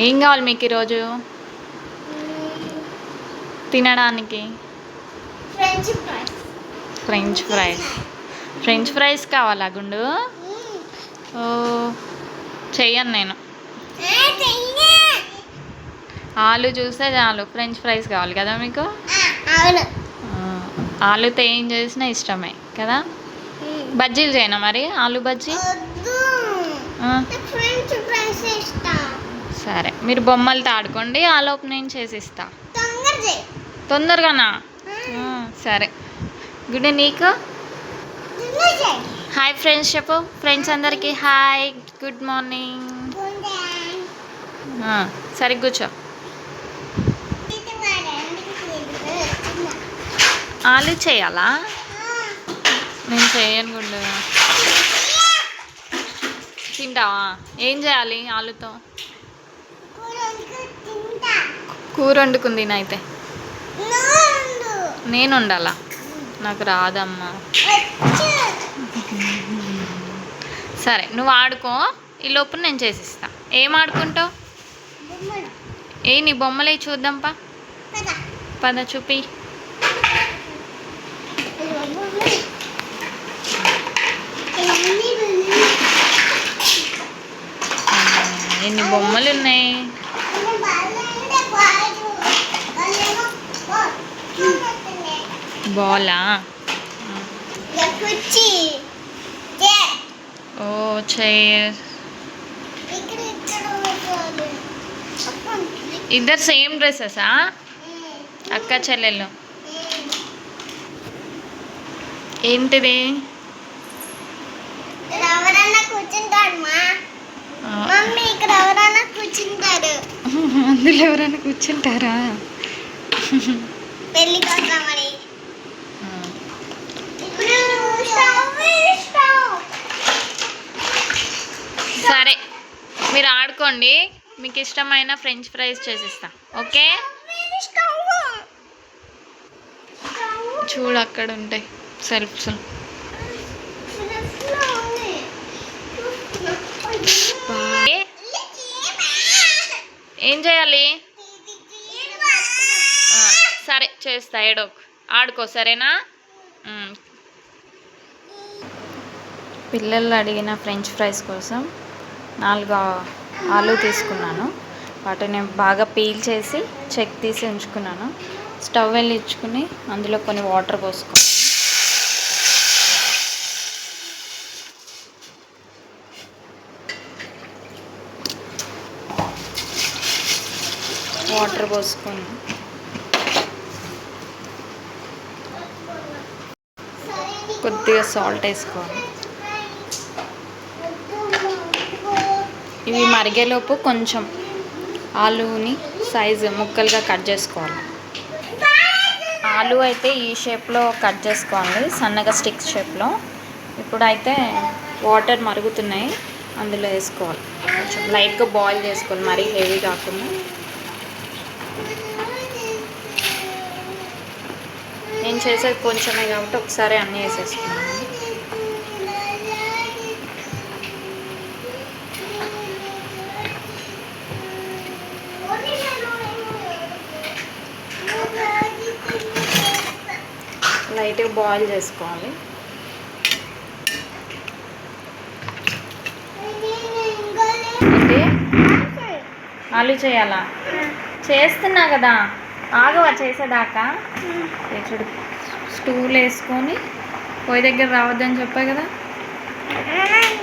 ఏం కావాలి మీకు ఈరోజు? తినడానికి? ఫ్రెంచ్ ఫ్రైస్ ఫ్రెంచ్ ఫ్రైస్ కావాలా గుండు? ఓ చెయ్యను నేను. ఆలు చూస్తే చాలు. ఫ్రెంచ్ ఫ్రైస్ కావాలి కదా మీకు? అవును. ఆ, ఆలుతో ఏం చేసినా ఇష్టమే కదా? బజ్జీలు చేయనా మరి? ఆలు బజ్జీ? ఫ్రెంచ్ ఫ్రైస్ ఇష్టం. సరే మీరు బొమ్మలతో ఆడుకోండి ఆలోపు నేను చేసిస్తా. తొందరగానా? సరే. గుడ్ నీకు? హాయ్ ఫ్రెండ్స్ చెప్పు. ఫ్రెండ్స్ అందరికీ హాయ్ గుడ్ మార్నింగ్ సరే కూర్చో. ఆలు చేయాలా? నేను చేయను గుండు తింటావా? ఏం చేయాలి ఆలుతో? కూర వండుకుంది అయితే నేను ఉండాలా నాకు రాదమ్మా. సరే నువ్వు ఆడుకో. ఈ లోపు నేను చేసిస్తా. ఏం ఆడుకుంటావు? ఏ నీ బొమ్మలే చూద్దాంపా పద చూపి. ఎన్ని బొమ్మలు ఉన్నాయి? బాలా? ఓ చైర్. ఇద్దరు సేమ్ డ్రెస్సెసా? అక్క చెల్లెళ్ళు. ఏంటిది? అందులో ఎవరైనా కూర్చుంటారా? పెళ్ళి కోసమని ఆ, ఇప్పుడు స్టవ్ స్టవ్ సరే మీరు ఆడుకోండి. మీకు ఇష్టమైన ఫ్రెంచ్ ఫ్రైస్ చేసిస్తా. ఓకే? చూడు అక్కడ ఉంటాయి సెల్ఫ్స్. ఏం? చేయాలి? సరే చేస్తా. ఏడోక్ ఆడుకో సరేనా? పిల్లలు అడిగిన ఫ్రెంచ్ ఫ్రైస్ కోసం నాలుగు ఆలు తీసుకున్నాను. వాటిని బాగా పీల్ చేసి చెక్ తీసి ఉంచుకున్నాను. స్టవ్ వెలిగించుకుని అందులో కొన్ని వాటర్ పోసుకున్నాను. వాటర్ పోసుకొని కొద్దిగా సాల్ట్ వేసుకోవాలి. ఇవి మరిగేలోపు కొంచెం ఆలుని సైజు ముక్కలుగా కట్ చేసుకోవాలి. ఆలు అయితే ఈ షేప్లో కట్ చేసుకోవాలి సన్నగా స్టిక్స్ షేప్లో ఇప్పుడైతే వాటర్ మరుగుతున్నాయి అందులో వేసుకోవాలి. కొంచెం లైట్గా బాయిల్ చేసుకోవాలి మరీ హెవీ కాకుండా. నేను చేసేది కొంచెమే కాబట్టి ఒకసారి అన్నీ వేసేసుకున్నాను లైట్గా బాయిల్ చేసుకోవాలి. ఆలు చేయాలా? చేస్తున్నా కదా. ఆగవా చేసేదాకా? చూడు స్టూల్ వేసుకొని పొయ్యి దగ్గర రావద్దని చెప్పా కదా.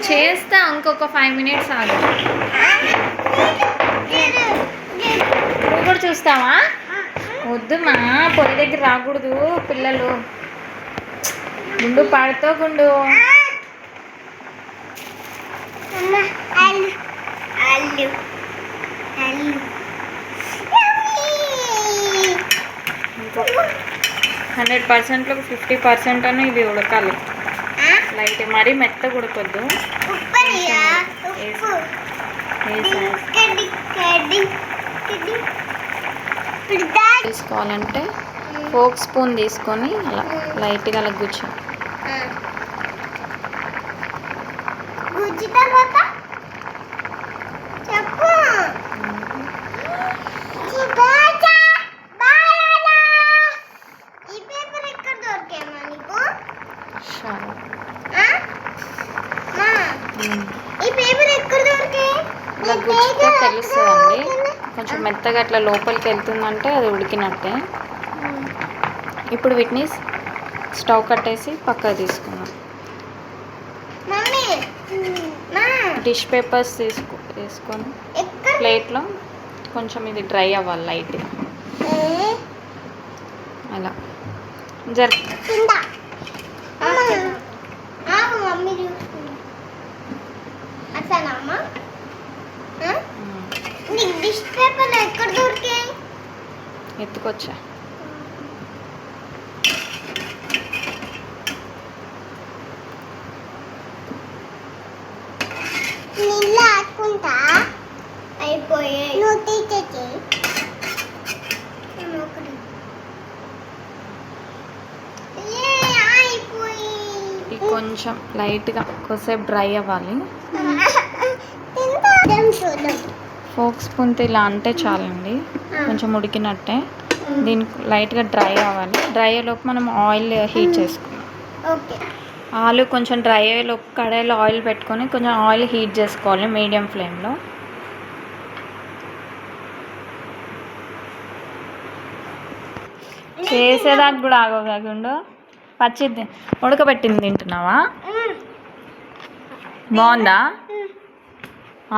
చేస్తా ఇంకొక ఫైవ్ మినిట్స్ ఆగు. నువ్వు కూడా చూస్తావా? వద్దుమా పొయ్యి దగ్గర రాకూడదు పిల్లలు. గుండు పాడుతో గుండు. హండ్రెడ్ పర్సెంట్లో ఫిఫ్టీ పర్సెంట్ అని ఇది ఉడకాలి. లైట్ మరీ మెత్త ఉడకొద్దు. తీసుకోవాలంటే ఫోక్ స్పూన్ తీసుకొని అలా లైట్గా అలా గుచ్చు గుచ్చితే తెలుస్తుందండి. కొంచెం మెత్తగా అట్లా లోపలికి వెళ్తుందంటే అది ఉడికినట్టే. ఇప్పుడు వీటిని స్టవ్ కట్టేసి మమ్మీ మా. డిష్ పేపర్స్ తీసుకో తీసుకొని ఎక్కడ? ప్లేట్లో కొంచెం ఇది డ్రై అవ్వాలి లైట్గా. అలా. జర కింద అమ్మ ఆగు మమ్మీ చూసుకుంది అసలు అమ్మ ఆ? నీకు డిష్ పేపర్ ఎక్కడ దొరికాయి ఎత్తుకొచ్చా నీళ్ళు ఆడుకుంటా అయిపోయాయి నువ్వు తీసేసి ఇది కొంచెం లైట్గా కొద్దిసేపు డ్రై అవ్వాలి. ఫోక్ స్పూన్తో ఇలా అంటే చాలండి. కొంచెం ఉడికినట్టే. దీనికి లైట్గా డ్రై అవ్వాలి. డ్రై అయ్యేలోపు మనం ఆయిల్ హీట్ చేసుకున్నాం ఆలు కొంచెం డ్రై అయ్యేలోపు కడాయిలో ఆయిల్ పెట్టుకొని కొంచెం ఆయిల్ హీట్ చేసుకోవాలి మీడియం ఫ్లేమ్లో. చేసేదాకా కూడా ఆగకుండా పచ్చి ఉడకబెట్టింది తింటున్నావా? బాగుందా?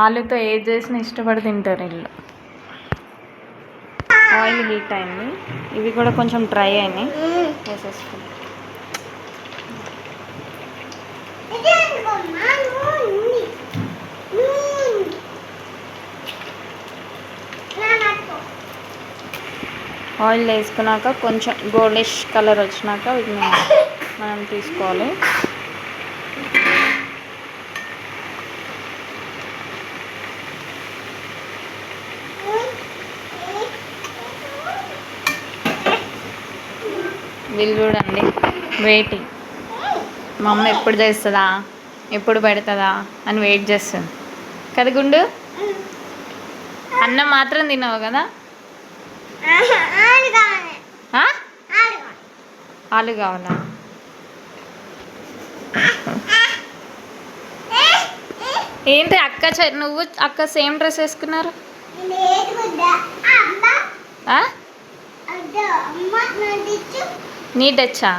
ఆలుతో ఏది చేసినా ఇష్టపడి తింటారు వీళ్ళు ఆయిల్ హీట్ అయింది. ఇవి కూడా కొంచెం డ్రై అయినాయి. వేసేసుకుంటాం ఆయిల్ వేసుకున్నాక కొంచెం గోల్డిష్ కలర్ వచ్చినాక వీటిని మనం తీసుకోవాలి. వీళ్ళు చూడండి. వెయిటింగ్ మా అమ్మ ఎప్పుడు చేస్తుందా ఎప్పుడు పెడుతుందా? అని వెయిట్ చేస్తుంది. కదా గుండు? అన్నం మాత్రం తినవు కదా? ఆలు కావాలా? ఏంటి అక్క నువ్వు అక్క సేమ్ డ్రెస్ వేసుకున్నారు? ఆ? నీ డచ్చా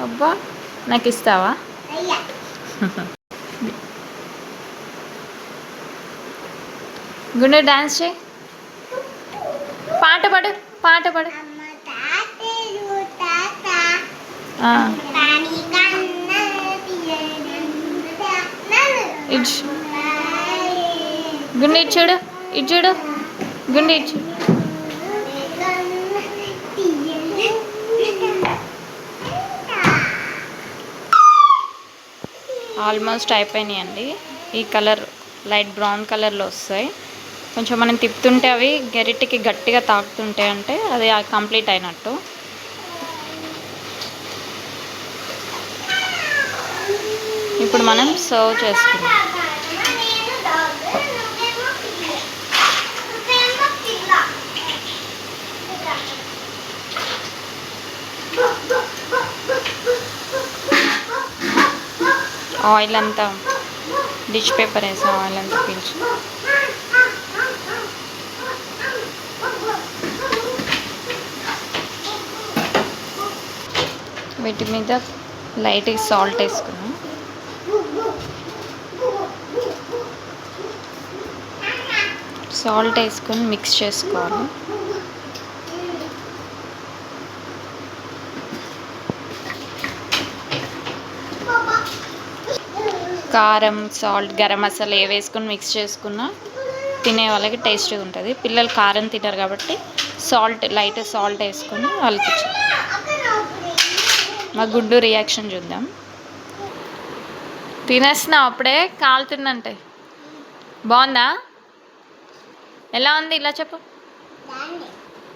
అబ్బా నాకు ఇస్తావా గుండె డాన్స్ చేయి. పాట పాడు పాట పాడు. అమ్మ తాతలు తాత ఆ, పాని కన్న తీయడు నన్ను ఇటు చూ- గుండె ఇటు చూడు ఇటు చూడు. గుండె ఇటు ఆల్మోస్ట్ అయిపోయినాయండి. ఈ కలర్ లైట్ బ్రౌన్ కలర్లో వస్తాయి. కొంచెం మనం తిప్పుతుంటే అవి గరిటెకి గట్టిగా తాకుతుంటే అంటే అది కంప్లీట్ అయినట్టు. ఇప్పుడు మనం సర్వ్ చేసుకుందాం. ఆయిల్ అంతా డిష్ పేపర్ వేసాం ఆయిల్ అంతా పీల్చి. వీటి మీద లైట్గా సాల్ట్ వేసుకున్నాం. సాల్ట్ వేసుకొని మిక్స్ చేసుకోవాలి. కారం సాల్ట్ గరం మసాలా ఏ వేసుకొని మిక్స్ చేసుకున్నా తినే వాళ్ళకి టేస్ట్గా ఉంటుంది. పిల్లలు కారం తింటారు కాబట్టి సాల్ట్ లైట్ సాల్ట్ వేసుకొని వాళ్ళకి ఇచ్చాం మా గుడ్డు రియాక్షన్ చూద్దాం. తినేస్తున్నావు అప్పుడే కాలుతుందంటే బాగుందా? ఎలా ఉంది? ఇలా చెప్పు.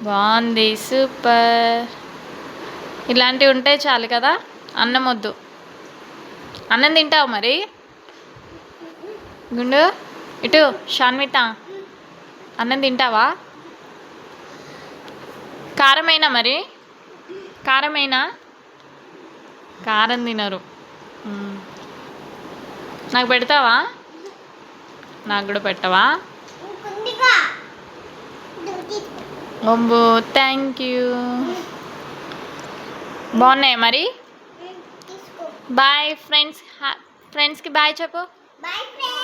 బాగుంది సూపర్. ఇలాంటివి ఉంటే చాలు కదా. అన్నం వద్దు. అన్నం తింటావు మరి? గుండు ఇటు షాన్విత అన్నం తింటావా? కారమైనా మరి? కారమైనా? కారం తినరు. నాకు పెడతావా? నాకు కూడా పెట్టవా. ఒంబో థ్యాంక్ యూ బాగున్నాయి మరి? బాయ్ ఫ్రెండ్స్ ఫ్రెండ్స్కి బాయ్ చెప్పు. Bye friends